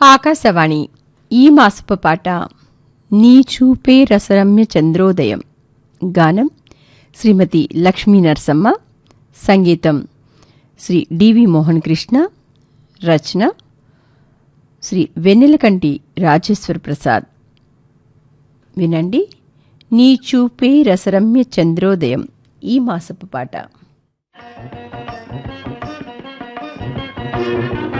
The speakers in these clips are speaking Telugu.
ఆకాశవాణి ఈ మాసపు పాట నీ చూపే రసరమ్య చంద్రోదయం. గానం శ్రీమతి లక్ష్మీ నరసమ్మ. సంగీతం శ్రీ డివి మోహన్ కృష్ణ. రచన శ్రీ వెన్నెలకంటి రాజేశ్వర ప్రసాద్. వినండి. నీ చూపే రసరమ్య చంద్రోదయం ఈ మాసపు పాట. thank you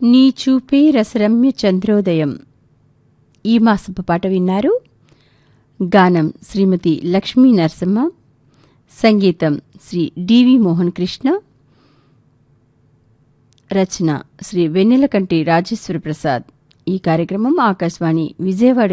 నీ చూపే రసరమ్య చంద్రోదయం. ఈ మాసపు పాట విన్నారు గానం శ్రీమతి లక్ష్మీ నరసింహ సంగీతం శ్రీ డివి మోహన్ కృష్ణ రచన శ్రీ వెన్నెలకంటి రాజేశ్వర ప్రసాద్. ఈ కార్యక్రమం ఆకాశవాణి విజయవాడ